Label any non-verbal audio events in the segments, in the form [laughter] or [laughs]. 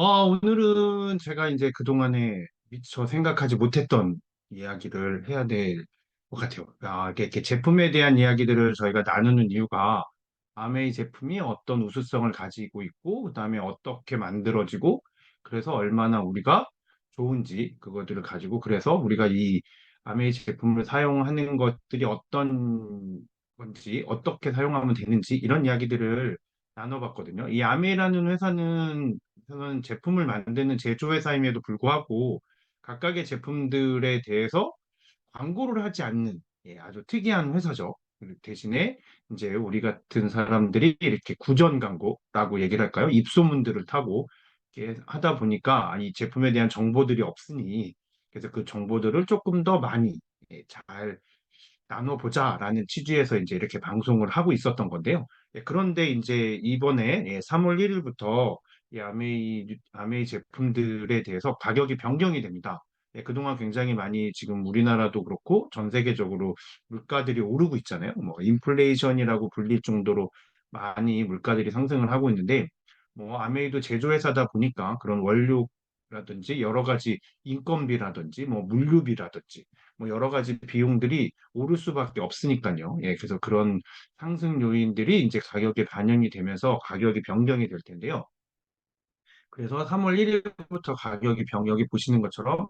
어, 오늘은 제가 이제 그동안에 미처 생각하지 못했던 이야기를 해야 될 것 같아요. 아, 이렇게, 이렇게 제품에 대한 이야기들을 저희가 나누는 이유가 아메이 제품이 어떤 우수성을 가지고 있고, 그다음에 어떻게 만들어지고, 그래서 얼마나 우리가 좋은지 그것들을 가지고, 그래서 우리가 이 아메이 제품을 사용하는 것들이 어떤 건지, 어떻게 사용하면 되는지, 이런 이야기들을 나눠봤거든요. 이 아메이라는 회사는 저는 제품을 만드는 제조회사임에도 불구하고 각각의 제품들에 대해서 광고를 하지 않는 예, 아주 특이한 회사죠. 그 대신에 이제 우리 같은 사람들이 이렇게 구전 광고라고 얘기를 할까요? 입소문들을 타고 이렇게 하다 보니까 이 제품에 대한 정보들이 없으니 그래서 그 정보들을 조금 더 많이 예, 잘 나눠보자라는 취지에서 이제 이렇게 방송을 하고 있었던 건데요. 예, 그런데 이제 이번에 예, 3월 1일부터 이 아메이, 아메이 제품들에 대해서 가격이 변경이 됩니다. 예, 그동안 굉장히 많이 지금 우리나라도 그렇고 전 세계적으로 물가들이 오르고 있잖아요. 뭐 인플레이션이라고 불릴 정도로 많이 물가들이 상승을 하고 있는데 뭐 아메이도 제조회사다 보니까 그런 원료라든지 여러 가지 인건비라든지 뭐 물류비라든지 뭐 여러 가지 비용들이 오를 수밖에 없으니까요. 예, 그래서 그런 상승 요인들이 이제 가격에 반영이 되면서 가격이 변경이 될 텐데요. 그래서 3월 1일부터 가격이 변, 여기 보시는 것처럼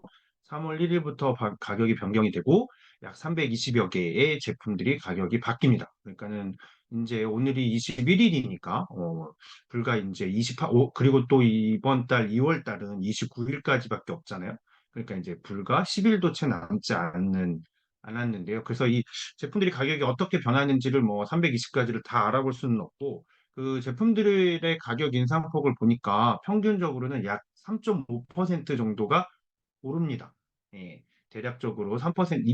3월 1일부터 가격이 변경이 되고 약 320여 개의 제품들이 가격이 바뀝니다. 그러니까는 이제 오늘이 21일이니까 어, 불과 이제 28 오, 그리고 또 이번 달 2월 달은 29일까지밖에 없잖아요. 그러니까 이제 불과 10일도 채 남지 않는 않았는데요. 그래서 이 제품들이 가격이 어떻게 변하는지를 뭐 320가지를 다 알아볼 수는 없고 그 제품들의 가격 인상폭을 보니까 평균적으로는 약 3.5% 정도가 오릅니다. 예, 대략적으로 3%,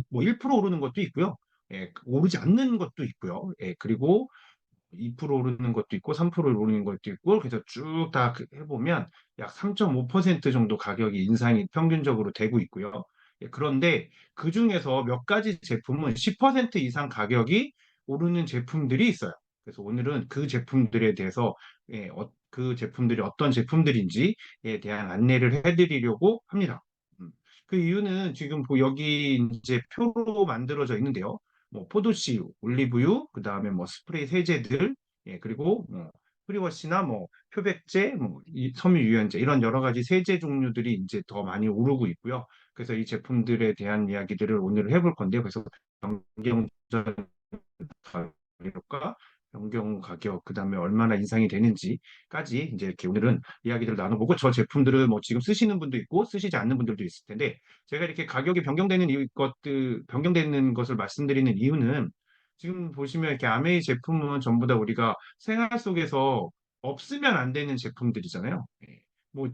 뭐 1% 오르는 것도 있고요. 예, 오르지 않는 것도 있고요. 예, 그리고 2% 오르는 것도 있고 3% 오르는 것도 있고 그래서 쭉 다 해보면 약 3.5% 정도 가격이 인상이 평균적으로 되고 있고요. 예, 그런데 그 중에서 몇 가지 제품은 10% 이상 가격이 오르는 제품들이 있어요. 그래서 오늘은 그 제품들에 대해서 예, 어, 그 제품들이 어떤 제품들인지에 대한 안내를 해드리려고 합니다. 음. 그 이유는 지금 뭐 여기 이제 표로 만들어져 있는데요. 뭐 포도씨유, 올리브유, 그 다음에 뭐 스프레이 세제들, 예, 그리고 뭐 프리워시나 뭐 표백제, 뭐 섬유 유연제 이런 여러 가지 세제 종류들이 이제 더 많이 오르고 있고요. 그래서 이 제품들에 대한 이야기들을 오늘 해볼 건데요. 그래서 변경전 가격과 변경 가격, 그 다음에 얼마나 인상이 되는지까지 이제 이렇게 오늘은 이야기들을 나눠보고 저 제품들을 뭐 지금 쓰시는 분도 있고 쓰시지 않는 분들도 있을 텐데 제가 이렇게 가격이 변경되는 이 것들, 변경되는 것을 말씀드리는 이유는 지금 보시면 이렇게 아메이 제품은 전부 다 우리가 생활 속에서 없으면 안 되는 제품들이잖아요. 예. 뭐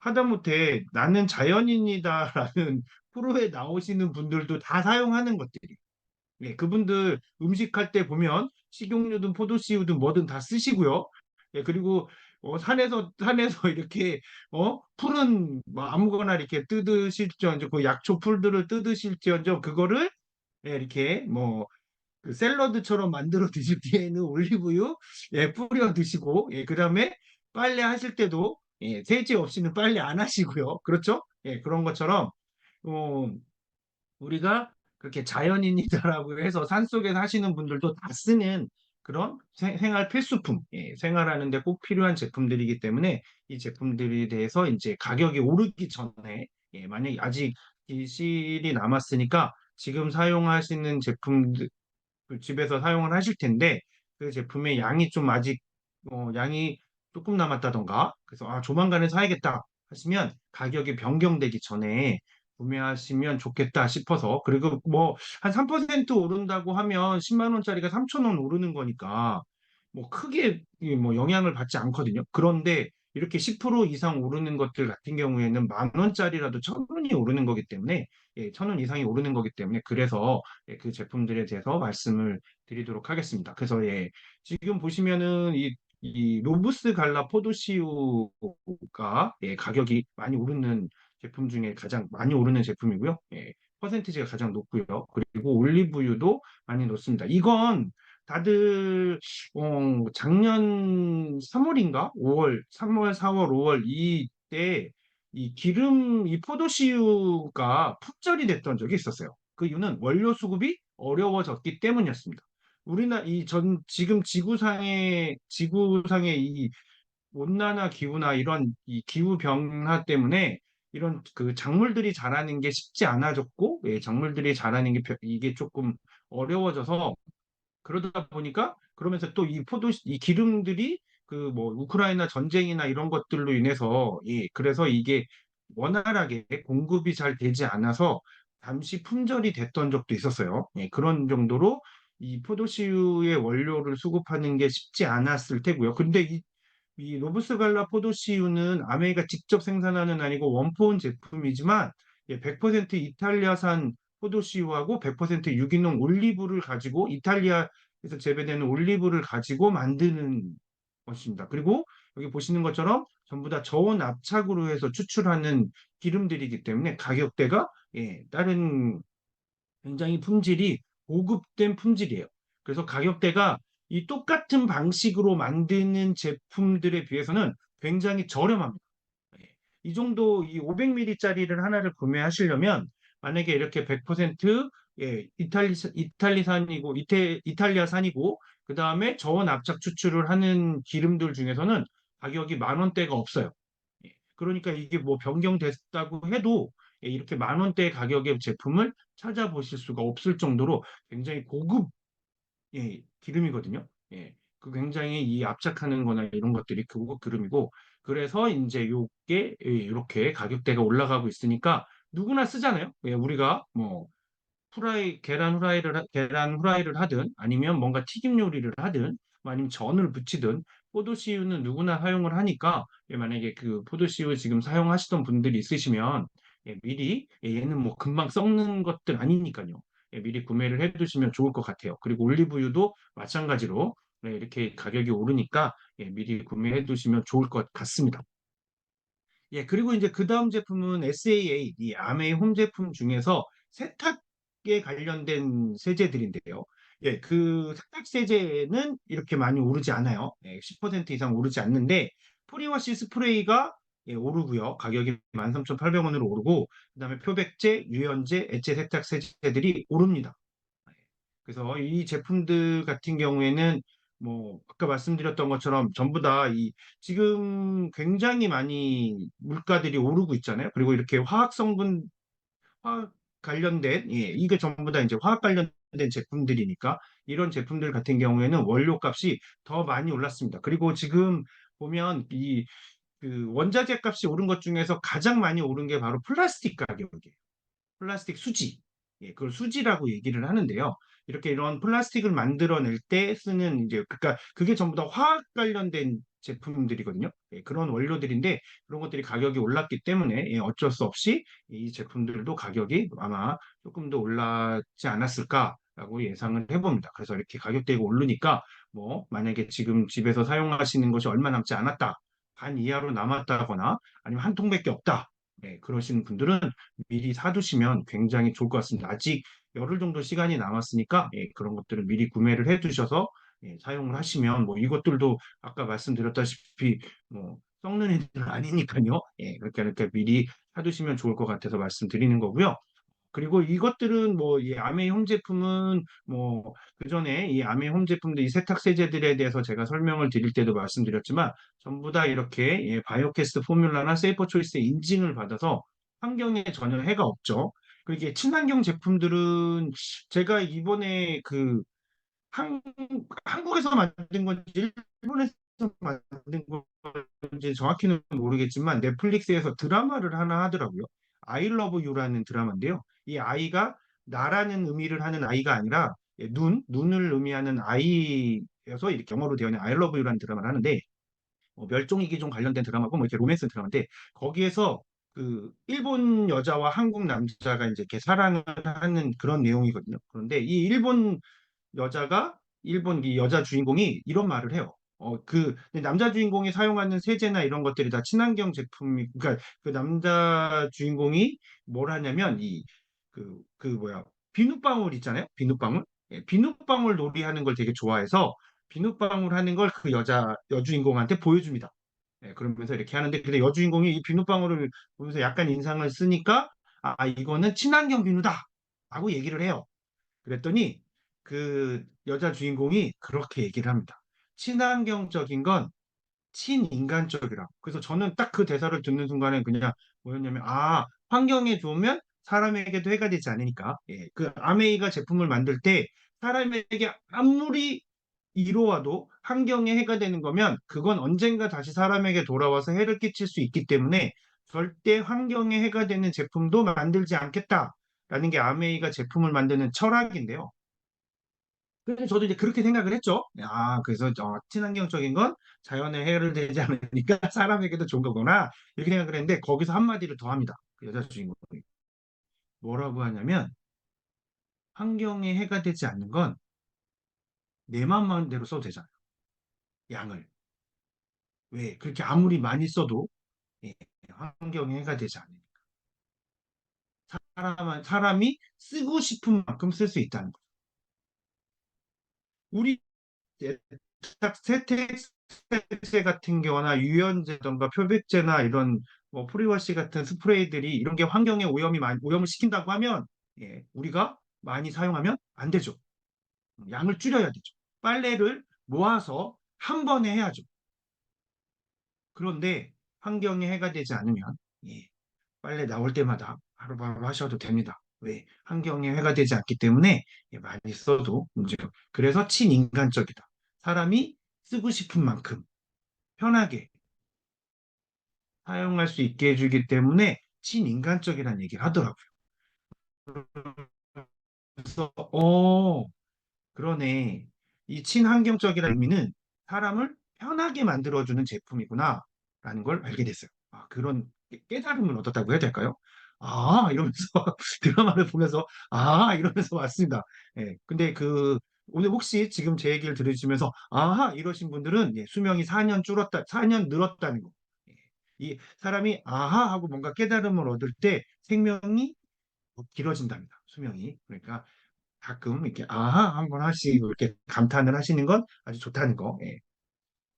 하다못해 나는 자연인이다라는 [laughs] 프로에 나오시는 분들도 다 사용하는 것들이 예, 그분들 음식할 때 보면 식용유든 포도씨유든 뭐든 다 쓰시고요. 예, 그리고 어, 산에서 산에서 [laughs] 이렇게 어 풀은 뭐 아무거나 이렇게 뜯으실지언정 그 약초 풀들을 뜯으실지언정 그거를 예, 이렇게 뭐 그 샐러드처럼 만들어 드실 때에는 [laughs] 올리브유 예, 뿌려 드시고 예, 그다음에 빨래 하실 때도 예, 세제 없이는 빨래 안 하시고요. 그렇죠? 예, 그런 것처럼 어, 우리가 그렇게 자연인이다라고 해서 산속에 사시는 분들도 다 쓰는 그런 생, 활 필수품, 예, 생활하는데 꼭 필요한 제품들이기 때문에 이 제품들에 대해서 이제 가격이 오르기 전에 예, 만약에 아직 이 실이 남았으니까 지금 사용하시는 제품들 그 집에서 사용을 하실 텐데 그 제품의 양이 좀 아직 어, 양이 조금 남았다던가 그래서 아 조만간에 사야겠다 하시면 가격이 변경되기 전에 구매하시면 좋겠다 싶어서 그리고 뭐 한 3% 오른다고 하면 10만 원짜리가 3천 원 오르는 거니까 뭐 크게 뭐 영향을 받지 않거든요. 그런데 이렇게 10% 이상 오르는 것들 같은 경우에는 만 원짜리라도 천 원이 오르는 거기 때문에 예, 천원 이상이 오르는 거기 때문에 그래서 예, 그 제품들에 대해서 말씀을 드리도록 하겠습니다. 그래서 예, 지금 보시면은 이, 이 로부스 갈라 포도씨유가 예, 가격이 많이 오르는 제품 중에 가장 많이 오르는 제품이고요. 예, 퍼센티지가 가장 높고요. 그리고 올리브유도 많이 높습니다. 이건 다들 어, 작년 3월인가 5월, 3월, 4월, 5월 이때 이 기름, 이 포도씨유가 품절이 됐던 적이 있었어요. 그 이유는 원료 수급이 어려워졌기 때문이었습니다. 우리나 이 전 지금 지구상의 지구상의 이 온난화 기후나 이런 이 기후 변화 때문에 이런 그 작물들이 자라는 게 쉽지 않아졌고, 예, 작물들이 자라는 게 벼- 이게 조금 어려워져서 그러다 보니까 그러면서 또 이 포도 이 기름들이 그 뭐 우크라이나 전쟁이나 이런 것들로 인해서 예, 그래서 이게 원활하게 공급이 잘 되지 않아서 잠시 품절이 됐던 적도 있었어요. 예, 그런 정도로 이 포도씨유의 원료를 수급하는 게 쉽지 않았을 테고요. 근데 이, 이 로부스 갈라 포도씨유는 아메이가 직접 생산하는 아니고 원포온 제품이지만 예, 100% 이탈리아산 포도씨유하고 100% 유기농 올리브를 가지고 이탈리아에서 재배되는 올리브를 가지고 만드는 것입니다. 그리고 여기 보시는 것처럼 전부 다 저온 압착으로 해서 추출하는 기름들이기 때문에 가격대가 예, 다른 굉장히 품질이 고급된 품질이에요. 그래서 가격대가 이 똑같은 방식으로 만드는 제품들에 비해서는 굉장히 저렴합니다. 예. 이 정도 이 500ml짜리를 하나를 구매하시려면 만약에 이렇게 100% 예, 이탈리, 이탈리산이고 이태, 이탈리아산이고 그 다음에 저온 압착 추출을 하는 기름들 중에서는 가격이 만 원대가 없어요. 예. 그러니까 이게 뭐 변경됐다고 해도 예, 이렇게 만 원대 가격의 제품을 찾아보실 수가 없을 정도로 굉장히 고급 예, 기름이거든요. 예. 그 굉장히 이 압착하는 거나 이런 것들이 고급 기름이고 그래서 이제 요게 예, 이렇게 가격대가 올라가고 있으니까 누구나 쓰잖아요. 예, 우리가 뭐 후라이 계란 후라이를 하- 계란 후라이를 하든 아니면 뭔가 튀김 요리를 하든 뭐 아니면 전을 부치든 포도씨유는 누구나 사용을 하니까 예, 만약에 그 포도씨유 지금 사용하시던 분들이 있으시면 예, 미리 예, 얘는 뭐 금방 썩는 것들 아니니까요. 예, 미리 구매를 해두시면 좋을 것 같아요. 그리고 올리브유도 마찬가지로 네, 이렇게 가격이 오르니까 예, 미리 구매해 두시면 좋을 것 같습니다. 예, 그리고 이제 그 다음 제품은 SAA, 이 아메이 홈 제품 중에서 세탁에 관련된 세제들인데요. 예, 그 세탁 세제는 이렇게 많이 오르지 않아요. 예, 10% 이상 오르지 않는데, 프리워시 스프레이가 예, 오르고요. 가격이 13,800원으로 오르고, 그다음에 표백제, 유연제, 액체 세탁 세제들이 오릅니다. 그래서 이 제품들 같은 경우에는 뭐 아까 말씀드렸던 것처럼 전부 다 이 지금 굉장히 많이 물가들이 오르고 있잖아요. 그리고 이렇게 화학 성분 화학 관련된 예, 이게 전부 다 이제 화학 관련된 제품들이니까 이런 제품들 같은 경우에는 원료 값이 더 많이 올랐습니다. 그리고 지금 보면 이 그 원자재 값이 오른 것 중에서 가장 많이 오른 게 바로 플라스틱 가격이에요. 플라스틱 수지. 예, 그걸 수지라고 얘기를 하는데요. 이렇게 이런 플라스틱을 만들어낼 때 쓰는 이제 그러니까 그게 전부 다 화학 관련된 제품들이거든요. 예, 그런 원료들인데 그런 것들이 가격이 올랐기 때문에 예, 어쩔 수 없이 이 제품들도 가격이 아마 조금 더 올랐지 않았을까 라고 예상을 해봅니다. 그래서 이렇게 가격대가 오르니까 뭐 만약에 지금 집에서 사용하시는 것이 얼마 남지 않았다. 반 이하로 남았다거나 아니면 한 통밖에 없다. 네, 그러신 분들은 미리 사두시면 굉장히 좋을 것 같습니다. 아직 열흘 정도 시간이 남았으니까 예, 그런 것들을 미리 구매를 해두셔서 예, 사용을 하시면 뭐 이것들도 아까 말씀드렸다시피 뭐 썩는 애들 아니니까요. 예, 그렇게 이렇게 미리 사두시면 좋을 것 같아서 말씀드리는 거고요. 그리고 이것들은 뭐 이 아메이 홈 제품은 뭐 그전에 이 아메이 홈 제품들 이 세탁 세제들에 대해서 제가 설명을 드릴 때도 말씀드렸지만 전부 다 이렇게 예, 바이오캐스트 포뮬라나 세이퍼 초이스의 인증을 받아서 환경에 전혀 해가 없죠. 이게 친환경 제품들은 제가 이번에 그 한, 한국에서 만든 건지 일본에서 만든 건지 정확히는 모르겠지만 넷플릭스에서 드라마를 하나 하더라고요. I Love You라는 드라마인데요. 이 아이가 나라는 의미를 하는 아이가 아니라 예, 눈, 눈을 의미하는 아이여서 이렇게 영어로 되어 있는 I Love You라는 드라마를 하는데 뭐 멸종위기 종 관련된 드라마고 뭐 이렇게 로맨스 드라마인데 거기에서 그 일본 여자와 한국 남자가 이제 이렇게 사랑을 하는 그런 내용이거든요. 그런데 이 일본 여자가 일본 이 여자 주인공이 이런 말을 해요. 어, 그 남자 주인공이 사용하는 세제나 이런 것들이 다 친환경 제품이 그러니까 그 남자 주인공이 뭘 하냐면 이 그 그 뭐야 비눗방울 있잖아요. 비눗방울. 예, 비눗방울 놀이 하는 걸 되게 좋아해서 비눗방울 하는 걸 그 여자 여주인공한테 보여줍니다. 예, 그러면서 이렇게 하는데 근데 여주인공이 이 비눗방울을 보면서 약간 인상을 쓰니까 아 이거는 친환경 비누다 라고 얘기를 해요. 그랬더니 그 여자 주인공이 그렇게 얘기를 합니다. 친환경적인 건 친인간적이라고. 그래서 저는 딱 그 대사를 듣는 순간에 그냥 뭐였냐면, 아, 환경에 좋으면 사람에게도 해가 되지 않으니까. 예, 그 아메이가 제품을 만들 때 사람에게 아무리 이로와도 환경에 해가 되는 거면 그건 언젠가 다시 사람에게 돌아와서 해를 끼칠 수 있기 때문에 절대 환경에 해가 되는 제품도 만들지 않겠다라는 게 아메이가 제품을 만드는 철학인데요. 그래서 저도 이제 그렇게 생각을 했죠. 아, 그래서 어, 친환경적인 건 자연에 해를 되지 않으니까 [laughs] 사람에게도 좋은 거구나. 이렇게 생각을 했는데 거기서 한마디를 더 합니다. 그 여자 주인공이. 뭐라고 하냐면 환경에 해가 되지 않는 건내 맘대로 써도 되잖아요. 양을. 왜? 그렇게 아무리 많이 써도 예, 환경에 해가 되지 않으니까. 사람, 사람이 쓰고 싶은 만큼 쓸 수 있다는 거. 우리 딱 세택세 같은 경우나 유연제던가 표백제나 이런 뭐 프리워시 같은 스프레이들이 이런 게 환경에 오염이 많이 오염을 시킨다고 하면 예, 우리가 많이 사용하면 안 되죠. 양을 줄여야 되죠. 빨래를 모아서 한 번에 해야죠. 그런데 환경에 해가 되지 않으면 예, 빨래 나올 때마다 바로바로 하셔도 됩니다. 왜? 환경에 해가 되지 않기 때문에 예, 많이 써도 문제가. 그래서 친인간적이다. 사람이 쓰고 싶은 만큼 편하게 사용할 수 있게 해주기 때문에 친인간적이라는 얘기를 하더라고요. 그래서 어 그러네. 이 친환경적이라는 의미는 사람을 편하게 만들어주는 제품이구나 라는 걸 알게 됐어요. 아, 그런 깨- 깨달음을 얻었다고 해야 될까요? 아 이러면서 [laughs] 드라마를 보면서 아 이러면서 왔습니다. 예. 근데 그 오늘 혹시 지금 제 얘기를 들으시면서 아하 이러신 분들은 예, 수명이 4년 줄었다, 4년 늘었다는 거. 예. 이 사람이 아하 하고 뭔가 깨달음을 얻을 때 생명이 길어진답니다. 수명이. 그러니까 가끔 이렇게 아하 한 번 하시고 이렇게 감탄을 하시는 건 아주 좋다는 거. 예.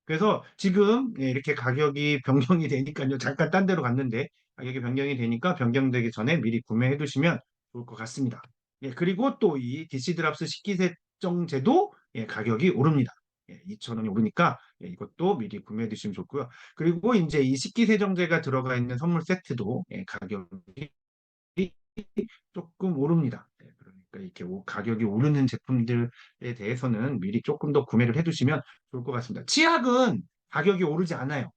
그래서 지금 예, 이렇게 가격이 [laughs] 변경이 되니까요. 잠깐 딴 데로 갔는데 가격이 변경이 되니까 변경되기 전에 미리 구매해 두시면 좋을 것 같습니다. 예, 그리고 또 이 디시드랍스 식기세정제도 예, 가격이 오릅니다. 예, 2,000원이 오르니까 예, 이것도 미리 구매해 두시면 좋고요. 그리고 이제 이 식기 세정제가 들어가 있는 선물 세트도 예, 가격이 조금 오릅니다. 네, 그러니까 이렇게 오- 가격이 오르는 제품들에 대해서는 미리 조금 더 구매를 해 두시면 좋을 것 같습니다. 치약은 가격이 오르지 않아요.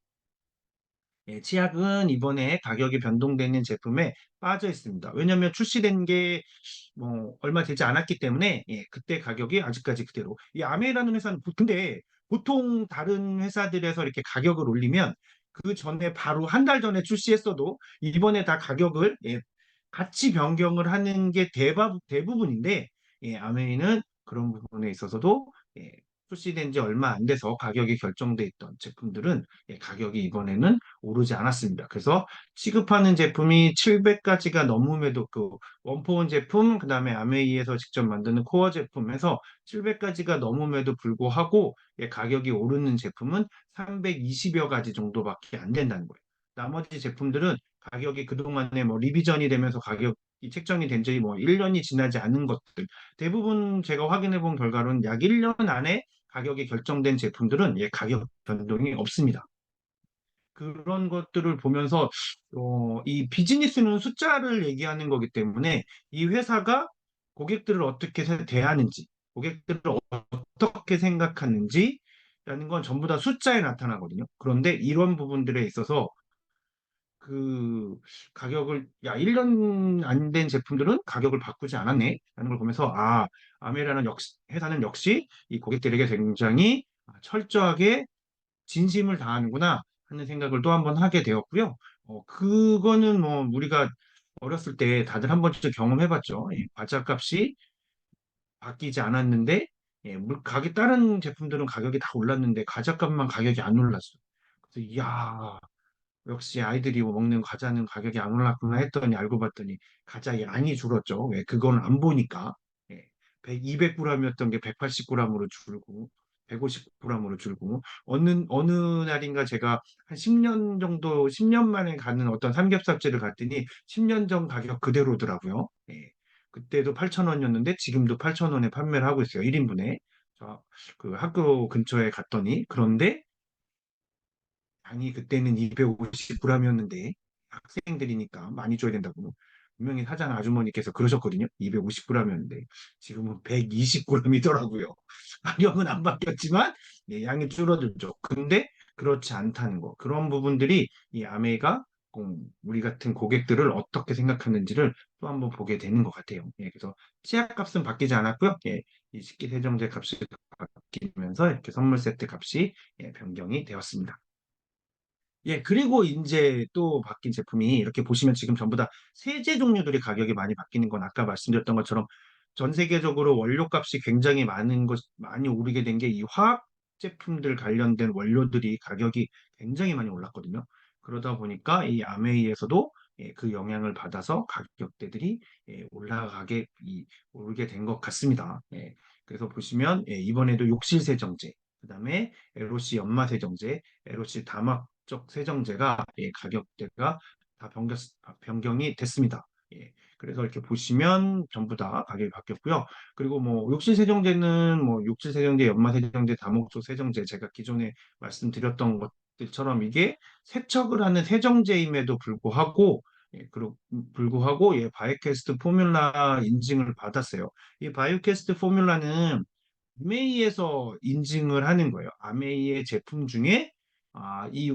예, 치약은 이번에 가격이 변동되는 제품에 빠져 있습니다. 왜냐하면 출시된 게 뭐 얼마 되지 않았기 때문에 예, 그때 가격이 아직까지 그대로. 이 아메라는 회사는 보- 근데 보통 다른 회사들에서 이렇게 가격을 올리면 그 전에 바로 한 달 전에 출시했어도 이번에 다 가격을 예, 같이 변경을 하는 게 대바, 대부분인데 예, 아메이는 그런 부분에 있어서도 예, 출시된 지 얼마 안 돼서 가격이 결정돼 있던 제품들은 예, 가격이 이번에는 오르지 않았습니다. 그래서 취급하는 제품이 700가지가 넘음에도 그 원포원 제품, 그 다음에 아메이에서 직접 만드는 코어 제품에서 700가지가 넘음에도 불구하고 예, 가격이 오르는 제품은 320여 가지 정도밖에 안 된다는 거예요. 나머지 제품들은 가격이 그동안에 뭐 리비전이 되면서 가격 이 책정이 된 지 뭐 1년이 지나지 않은 것들 대부분 제가 확인해 본 결과로는 약 1년 안에 가격이 결정된 제품들은 예, 가격 변동이 없습니다. 그런 것들을 보면서 어, 이 비즈니스는 숫자를 얘기하는 거기 때문에 이 회사가 고객들을 어떻게 세- 대하는지, 고객들을 어떻게 생각하는지라는 건 전부 다 숫자에 나타나거든요. 그런데 이런 부분들에 있어서 그 가격을 야 1년 안 된 제품들은 가격을 바꾸지 않았네 라는 걸 보면서 아 아메라는 역시 회사는 역시 이 고객들에게 굉장히 철저하게 진심을 다하는구나 하는 생각을 또 한 번 하게 되었고요. 어, 그거는 뭐 우리가 어렸을 때 다들 한 번쯤 경험해봤죠. 예, 과자값이 바뀌지 않았는데 예, 물 가격 다른 제품들은 가격이 다 올랐는데 과자값만 가격이 안 올랐어. 그래서 이야 역시 아이들이 먹는 과자는 가격이 안 올랐구나 했더니 알고 봤더니 과자 양이 줄었죠. 왜? 그건 안 보니까. 예. 100, 200g이었던 게 180g으로 줄고 150g으로 줄고 어느 어느 날인가 제가 한 10년 정도 10년 만에 가는 어떤 삼겹살집을 갔더니 10년 전 가격 그대로더라고요. 예. 그때도 8,000원이었는데 지금도 8,000원에 판매를 하고 있어요. 1인분에. 그 학교 근처에 갔더니 그런데 양이 그때는 250g이었는데 학생들이니까 많이 줘야 된다고 분명히 사장 아주머니께서 그러셨거든요. 250g이었는데 지금은 120g이더라고요. 가격은 [laughs] 안 바뀌었지만 예, 양이 줄어들죠. 근데 그렇지 않다는 거. 그런 부분들이 이 아메이가 음, 우리 같은 고객들을 어떻게 생각하는지를 또 한번 보게 되는 것 같아요. 예, 그래서 치약 값은 바뀌지 않았고요. 예, 이 식기 세정제 값이 바뀌면서 이렇게 선물 세트 값이 예, 변경이 되었습니다. 예, 그리고 이제 또 바뀐 제품이 이렇게 보시면 지금 전부 다 세제 종류들이 가격이 많이 바뀌는 건 아까 말씀드렸던 것처럼 전 세계적으로 원료값이 굉장히 많은 것, 많이 오르게 된 게 이 화학 제품들 관련된 원료들이 가격이 굉장히 많이 올랐거든요. 그러다 보니까 이 아메이에서도 예, 그 영향을 받아서 가격대들이 예, 올라가게 이, 오르게 된 것 같습니다. 예, 그래서 보시면 예, 이번에도 욕실 세정제, 그다음에 LOC 연마 세정제, LOC 다막 적 세정제가 예, 가격대가 다 변경, 변경이 됐습니다. 예, 그래서 이렇게 보시면 전부 다 가격이 바뀌었고요. 그리고 뭐 욕실 세정제는 뭐 욕실 세정제, 연마 세정제, 다목적 세정제 제가 기존에 말씀드렸던 것들처럼 이게 세척을 하는 세정제임에도 불구하고 예, 그리고 불구하고 예, 바이오캐스트 포뮬라 인증을 받았어요. 이 바이오캐스트 포뮬라는 아메이에서 인증을 하는 거예요. 아메이의 제품 중에 아, 이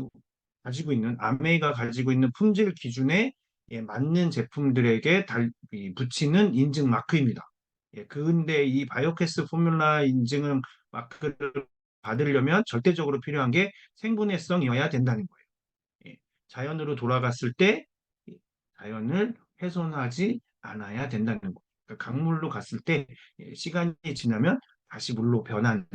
가지고 있는 아메이가 가지고 있는 품질 기준에 예, 맞는 제품들에게 달, 이, 붙이는 인증 마크입니다. 예, 근데 이 바이오캐스 포뮬라 인증을 마크를 받으려면 절대적으로 필요한 게 생분해성이어야 된다는 거예요. 예, 자연으로 돌아갔을 때 자연을 훼손하지 않아야 된다는 거. 그러니까 강물로 갔을 때 예, 시간이 지나면 다시 물로 변하는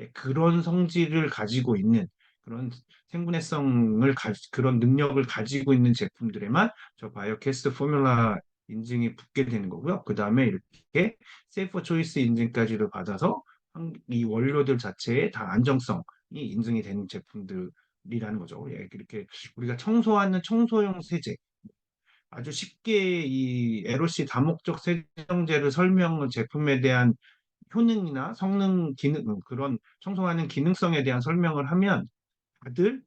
예, 그런 성질을 가지고 있는 그런 생분해성을 가, 그런 능력을 가지고 있는 제품들에만 저 바이오캐스트 포뮬라 인증이 붙게 되는 거고요. 그 다음에 이렇게 세이프 초이스 인증까지를 받아서 이 원료들 자체의 다 안정성이 인증이 되는 제품들이라는 거죠. 예, 이렇게 우리가 청소하는 청소용 세제 아주 쉽게 이 LOC 다목적 세정제를 설명 제품에 대한 효능이나 성능 기능 그런 청소하는 기능성에 대한 설명을 하면 다들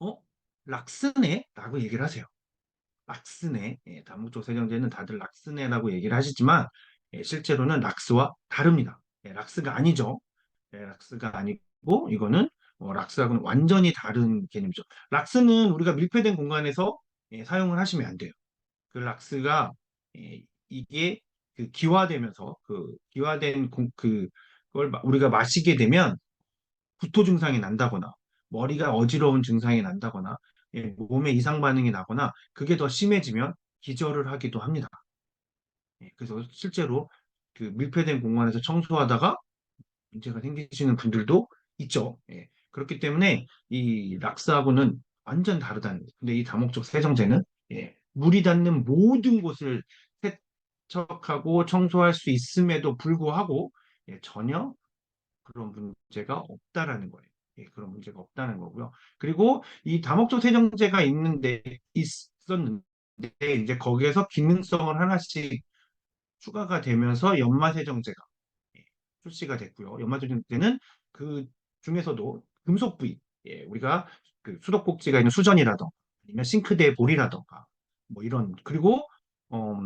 어 락스네 라고 얘기를 하세요. 락스네 예, 다목적 세정제는 다들 락스네라고 얘기를 하시지만 예, 실제로는 락스와 다릅니다. 예, 락스가 아니죠. 예, 락스가 아니고 이거는 어, 락스하고는 완전히 다른 개념이죠. 락스는 우리가 밀폐된 공간에서 예, 사용을 하시면 안 돼요. 그 락스가 예, 이게 그 기화되면서 그 기화된 공, 그 그걸 마- 우리가 마시게 되면 구토 증상이 난다거나 머리가 어지러운 증상이 난다거나 예, 몸에 이상 반응이 나거나 그게 더 심해지면 기절을 하기도 합니다. 예, 그래서 실제로 그 밀폐된 공간에서 청소하다가 문제가 생기시는 분들도 있죠. 예, 그렇기 때문에 이 락스하고는 완전 다르다는. 근데 이 다목적 세정제는 예, 물이 닿는 모든 곳을 세척하고 청소할 수 있음에도 불구하고 예, 전혀 그런 문제가 없다라는 거예요. 예, 그런 문제가 없다는 거고요. 그리고 이 다목적 세정제가 있는데 있었는데 이제 거기에서 기능성을 하나씩 추가가 되면서 연마 세정제가 예, 출시가 됐고요. 연마 세정제는 그 중에서도 금속 부위, 예, 우리가 그 수도꼭지가 있는 수전이라던가 아니면 싱크대 볼이라던가 뭐 이런 그리고 어,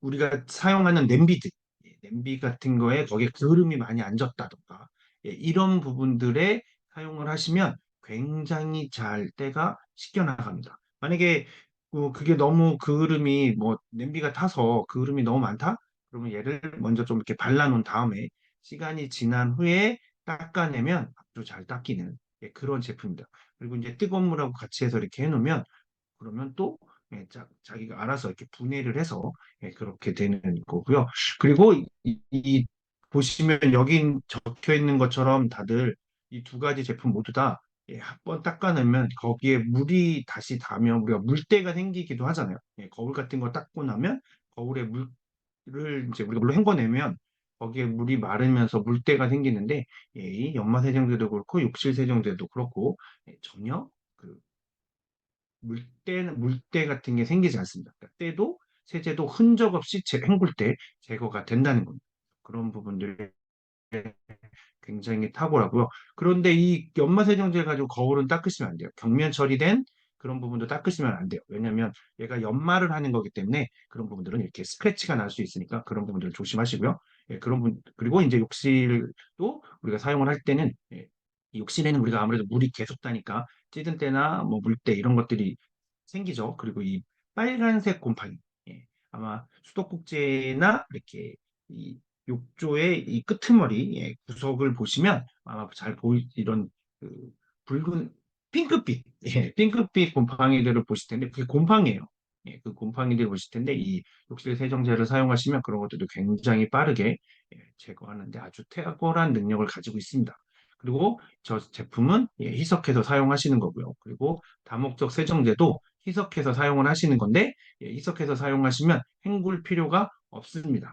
우리가 사용하는 냄비들, 예, 냄비 같은 거에 거기에 그름이 많이 앉았다던가 예, 이런 부분들에 사용을 하시면 굉장히 잘 때가 씻겨 나갑니다. 만약에 어, 그게 너무 그을음이 뭐 냄비가 타서 그을음이 너무 많다? 그러면 얘를 먼저 좀 이렇게 발라놓은 다음에 시간이 지난 후에 닦아내면 아주 잘 닦이는 예, 그런 제품입니다. 그리고 이제 뜨거운 물하고 같이 해서 이렇게 해놓으면 그러면 또 예, 자, 자기가 알아서 이렇게 분해를 해서 예, 그렇게 되는 거고요. 그리고 이, 이 보시면 여기 적혀 있는 것처럼 다들 이 두 가지 제품 모두 다 예, 한번 닦아내면 거기에 물이 다시 닿으면 우리가 물때가 생기기도 하잖아요. 예, 거울 같은 거 닦고 나면 거울에 물을 이제 우리가 물로 헹궈내면 거기에 물이 마르면서 물때가 생기는데 예, 이 연마 세정제도 그렇고 욕실 세정제도 그렇고 예, 전혀 그 물때 물때 같은 게 생기지 않습니다. 그러니까 때도 세제도 흔적 없이 제, 헹굴 때 제거가 된다는 겁니다. 그런 부분들이 굉장히 탁월하고요. 그런데 이 연마세정제 가지고 거울은 닦으시면 안 돼요. 경면 처리된 그런 부분도 닦으시면 안 돼요. 왜냐하면 얘가 연마를 하는 거기 때문에 그런 부분들은 이렇게 스크래치가 날 수 있으니까 그런 부분들을 조심하시고요. 예, 그런 분 그리고 이제 욕실도 우리가 사용을 할 때는 예, 이 욕실에는 우리가 아무래도 물이 계속 다니까 찌든 때나 뭐 물때 이런 것들이 생기죠. 그리고 이 빨간색 곰팡이 예, 아마 수도꼭지나 이렇게 이 욕조의 이 끄트머리 예, 구석을 보시면 아마 잘 보이 이런 그 붉은 핑크빛 예, 핑크빛 곰팡이들을 보실 텐데 그게 곰팡이에요. 예, 그 곰팡이들 보실 텐데 이 욕실 세정제를 사용하시면 그런 것들도 굉장히 빠르게 예, 제거하는데 아주 탁월한 능력을 가지고 있습니다. 그리고 저 제품은 예, 희석해서 사용하시는 거고요. 그리고 다목적 세정제도 희석해서 사용을 하시는 건데 예, 희석해서 사용하시면 헹굴 필요가 없습니다.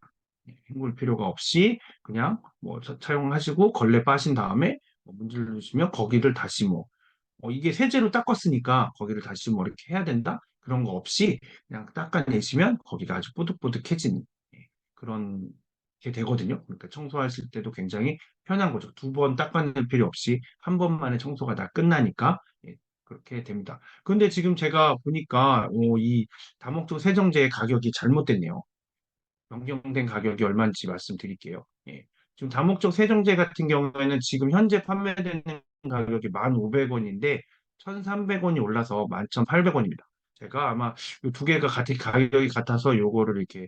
예, 헹굴 필요가 없이 그냥 뭐 차- 사용하시고 걸레 빠신 다음에 뭐 문질러 주시면 거기를 다시 뭐 어, 이게 세제로 닦았으니까 거기를 다시 뭐 이렇게 해야 된다? 그런 거 없이 그냥 닦아내시면 거기가 아주 뽀득뽀득해지는 예, 그런 게 되거든요. 그러니까 청소하실 때도 굉장히 편한 거죠. 두 번 닦아낼 필요 없이 한 번만에 청소가 다 끝나니까 예, 그렇게 됩니다. 근데 지금 제가 보니까 어, 이 다목적 세정제의 가격이 잘못됐네요. 변경된 가격이 얼마인지 말씀드릴게요. 예. 지금 다목적 세정제 같은 경우에는 지금 현재 판매되는 가격이 1,500원인데 1,300원이 올라서 11,800원입니다. 제가 아마 이두 개가 같은 가격이 같아서 요거를 이렇게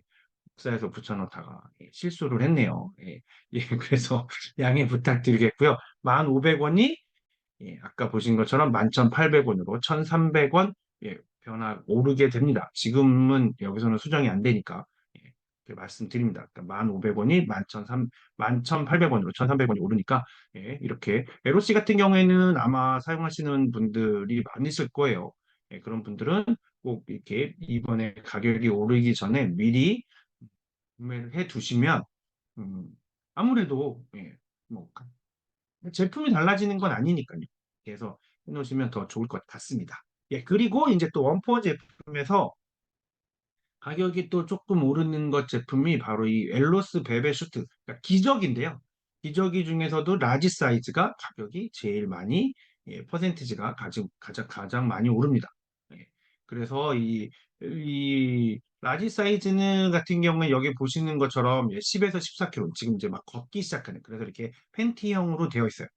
복사해서 붙여놓다가 예, 실수를 했네요. 예. 예, [laughs] 그래서 양해 부탁드리겠고요. 1,500원이 예, 아까 보신 것처럼 11,800원으로 1,300원 예, 변화 오르게 됩니다. 지금은 여기서는 수정이 안 되니까 예, 말씀드립니다. 그러니까 1,500원이 11,300, 11,800원으로 1,300원이 오르니까 예, 이렇게 에로씨 같은 경우에는 아마 사용하시는 분들이 많으실 거예요. 예, 그런 분들은 꼭 이렇게 이번에 가격이 오르기 전에 미리 구매를 해 두시면 음, 아무래도 예, 뭐 제품이 달라지는 건 아니니까요. 그래서 해놓으시면 더 좋을 것 같습니다. 예, 그리고 이제 또 원포 제품에서 가격이 또 조금 오르는 것 제품이 바로 이 엘로스 베베 슈트, 그러니까 기저귀인데요. 기저귀 중에서도 라지 사이즈가 가격이 제일 많이 예, 퍼센티지가 가장, 가장, 많이 오릅니다. 예, 그래서 이, 이 라지 사이즈는 같은 경우에 여기 보시는 것처럼 10에서 14kg 지금 이제 막 걷기 시작하는 그래서 이렇게 팬티형으로 되어 있어요.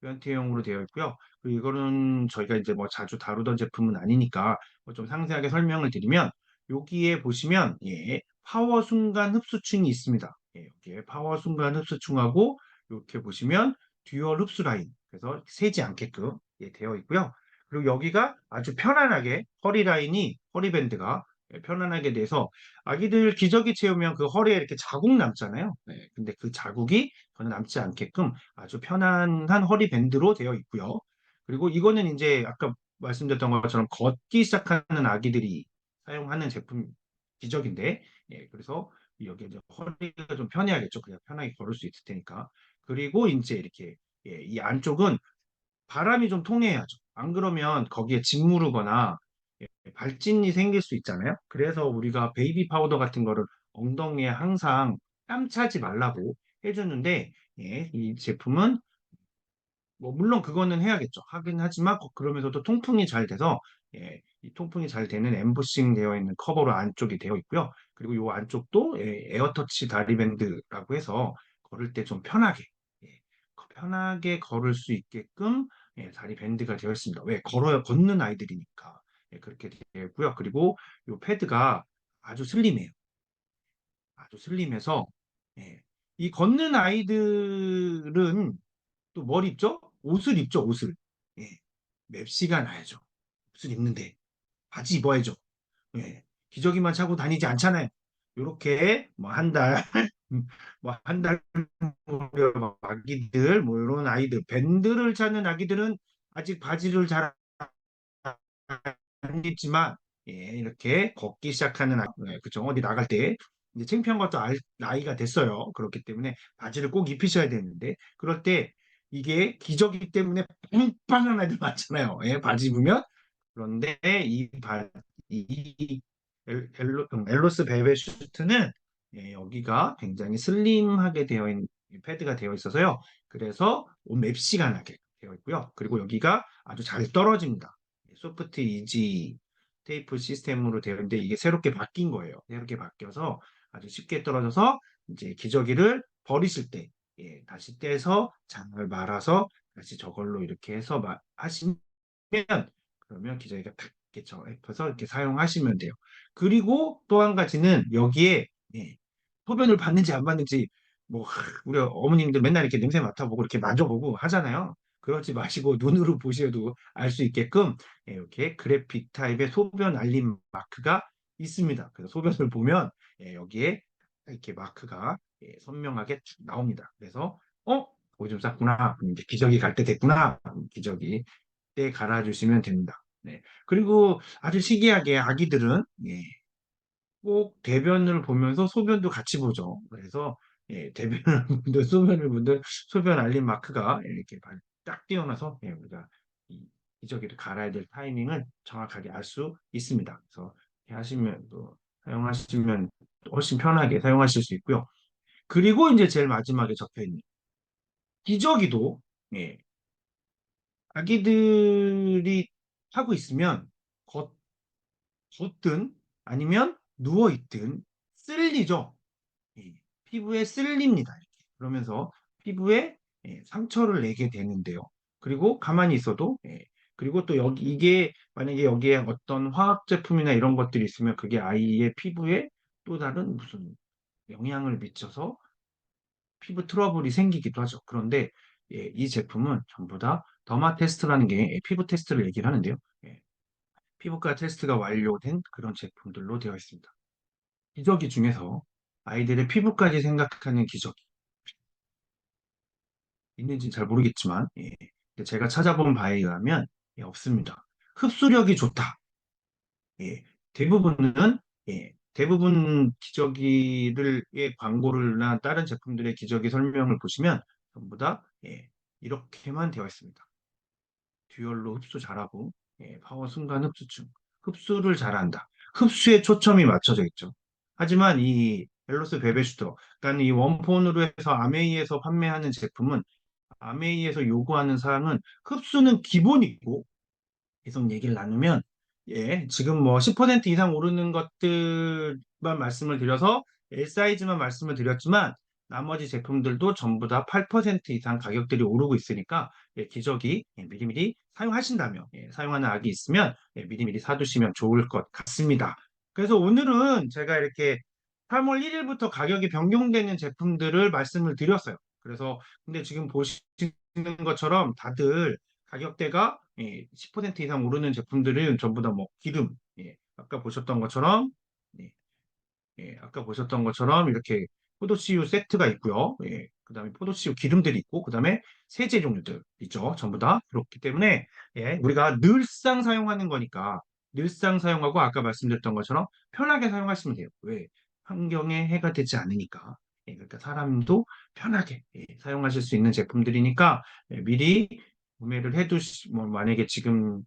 벤티형으로 되어 있고요. 그리고 이거는 저희가 이제 뭐 자주 다루던 제품은 아니니까 뭐 좀 상세하게 설명을 드리면 여기에 보시면 예, 파워 순간 흡수층이 있습니다. 예, 여기에 파워 순간 흡수층하고 이렇게 보시면 듀얼 흡수 라인 그래서 새지 않게끔 예, 되어 있고요. 그리고 여기가 아주 편안하게 허리 라인이 허리 밴드가 예, 편안하게 돼서 아기들 기저귀 채우면 그 허리에 이렇게 자국 남잖아요. 네, 근데 그 자국이 전혀 남지 않게끔 아주 편안한 허리 밴드로 되어 있고요. 그리고 이거는 이제 아까 말씀드렸던 것처럼 걷기 시작하는 아기들이 사용하는 제품 기적인데, 예, 그래서 여기 이제 허리가 좀 편해야겠죠. 그냥 편하게 걸을 수 있을 테니까. 그리고 이제 이렇게 예, 이 안쪽은 바람이 좀 통해야죠. 안 그러면 거기에 짓 무르거나 예, 발진이 생길 수 있잖아요. 그래서 우리가 베이비 파우더 같은 거를 엉덩이에 항상 땀 차지 말라고 해주는데 예, 이 제품은 뭐 물론 그거는 해야겠죠. 하긴 하지만 거- 그러면서도 통풍이 잘 돼서 예, 이 통풍이 잘 되는 엠보싱 되어 있는 커버로 안쪽이 되어 있고요. 그리고 이 안쪽도 예, 에어터치 다리밴드라고 해서 걸을 때 좀 편하게 예, 거- 편하게 걸을 수 있게끔 예, 다리 밴드가 되어 있습니다. 왜 걸어야 걷는 아이들이니까 예, 그렇게 되어 있고요. 그리고 이 패드가 아주 슬림해요. 아주 슬림해서 예, 이 걷는 아이들은 또 뭘 입죠? 옷을 입죠, 옷을. 예. 맵시가 나야죠. 옷을 입는데 바지 입어야죠. 예. 기저귀만 차고 다니지 않잖아요. 요렇게 뭐 한 달, [laughs] 뭐 한 달 아기들, 뭐 이런 아이들, 밴드를 차는 아기들은 아직 바지를 잘 안 입지만 예, 이렇게 걷기 시작하는 아, 예, 그죠? 어디 나갈 때 이제 창피한 것도 알, 나이가 됐어요. 그렇기 때문에 바지를 꼭 입히셔야 되는데 그럴 때 이게 기저귀 때문에 빵빵한 아이들 많잖아요. 예, 바지 입으면 그런데 이 바, 이 엘, 엘로, 음, 엘로스 벨벳 슈트는 예, 여기가 굉장히 슬림하게 되어 있는 패드가 되어 있어서요. 그래서 옷 맵시가 나게 되어 있고요. 그리고 여기가 아주 잘 떨어집니다. 소프트 이지 테이프 시스템으로 되어 있는데 이게 새롭게 바뀐 거예요. 새롭게 바뀌어서 아주 쉽게 떨어져서 이제 기저귀를 버리실 때 예, 다시 떼서 장을 말아서 다시 저걸로 이렇게 해서 마, 하시면 그러면 기저귀가 탁저 옆에서 이렇게 사용하시면 돼요. 그리고 또 한 가지는 여기에 예, 소변을 받는지 안 받는지 뭐 하, 우리 어머님들 맨날 이렇게 냄새 맡아보고 이렇게 만져보고 하잖아요. 그러지 마시고 눈으로 보셔도 알 수 있게끔 예, 이렇게 그래픽 타입의 소변 알림 마크가 있습니다. 그래서 소변을 보면 예, 여기에 이렇게 마크가 예, 선명하게 쭉 나옵니다. 그래서 어? 오줌 쌌구나. 이제 기저귀 갈 때 됐구나. 기저귀 때 갈아주시면 됩니다. 네. 그리고 아주 신기하게 아기들은 예, 꼭 대변을 보면서 소변도 같이 보죠. 그래서 예, 대변을 분들, 소변을 분들 소변 알림 마크가 이렇게 딱 띄어나서 예, 우리가 이 기저귀를 갈아야 될 타이밍을 정확하게 알 수 있습니다. 그래서 하시면 또 사용하시면 훨씬 편하게 사용하실 수 있고요. 그리고 이제 제일 마지막에 적혀 있는 기저귀도 예, 아기들이 하고 있으면 걷, 걷든 아니면 누워 있든 쓸리죠. 예, 피부에 쓸립니다. 이렇게. 그러면서 피부에 예, 상처를 내게 되는데요. 그리고 가만히 있어도 예, 그리고 또 여기 이게 만약에 여기에 어떤 화학 제품이나 이런 것들이 있으면 그게 아이의 피부에 또 다른 무슨 영향을 미쳐서 피부 트러블이 생기기도 하죠. 그런데 예, 이 제품은 전부 다 더마 테스트라는 게 예, 피부 테스트를 얘기를 하는데요. 예, 피부과 테스트가 완료된 그런 제품들로 되어 있습니다. 기저귀 중에서 아이들의 피부까지 생각하는 기저귀 있는지는 잘 모르겠지만 예, 제가 찾아본 바에 의하면 예, 없습니다. 흡수력이 좋다. 예, 대부분은 예, 대부분 기저귀를의 광고를나 다른 제품들의 기저귀 설명을 보시면 전부 다 예, 이렇게만 되어 있습니다. 듀얼로 흡수 잘하고 예, 파워 순간 흡수충 흡수를 잘한다. 흡수에 초점이 맞춰져 있죠. 하지만 이 벨로스 베베슈터, 그러니까 이 원폰으로 해서 아메이에서 판매하는 제품은 아메이에서 요구하는 사항은 흡수는 기본이고 계속 얘기를 나누면 예, 지금 뭐 10% 이상 오르는 것들만 말씀을 드려서 L 사이즈만 말씀을 드렸지만 나머지 제품들도 전부 다 8% 이상 가격들이 오르고 있으니까 예, 기저귀 예, 미리미리 사용하신다면 예, 사용하는 악이 있으면 예, 미리미리 사두시면 좋을 것 같습니다. 그래서 오늘은 제가 이렇게 3월 1일부터 가격이 변경되는 제품들을 말씀을 드렸어요. 그래서 근데 지금 보시는 것처럼 다들 가격대가 예, 10% 이상 오르는 제품들은 전부 다 뭐 기름, 예, 아까 보셨던 것처럼 예, 예, 아까 보셨던 것처럼 이렇게 포도씨유 세트가 있고요. 예, 그 다음에 포도씨유 기름들이 있고 그 다음에 세제 종류들 있죠. 전부 다 그렇기 때문에 예, 우리가 늘상 사용하는 거니까 늘상 사용하고 아까 말씀드렸던 것처럼 편하게 사용하시면 돼요. 왜? 환경에 해가 되지 않으니까. 예, 그러니까 사람도 편하게 예, 사용하실 수 있는 제품들이니까 예, 미리 구매를 해두시, 뭐 만약에 지금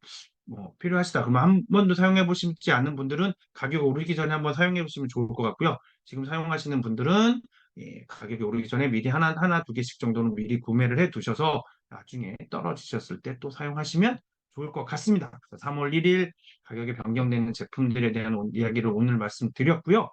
뭐 필요하시다 그러면 한 번도 사용해 보시지 않은 분들은 가격 오르기 전에 한번 사용해 보시면 좋을 것 같고요. 지금 사용하시는 분들은 예, 가격이 오르기 전에 미리 하나 하나 두 개씩 정도는 미리 구매를 해 두셔서 나중에 떨어지셨을 때 또 사용하시면 좋을 것 같습니다. 그래서 3월 1일 가격이 변경되는 제품들에 대한 오- 이야기를 오늘 말씀드렸고요.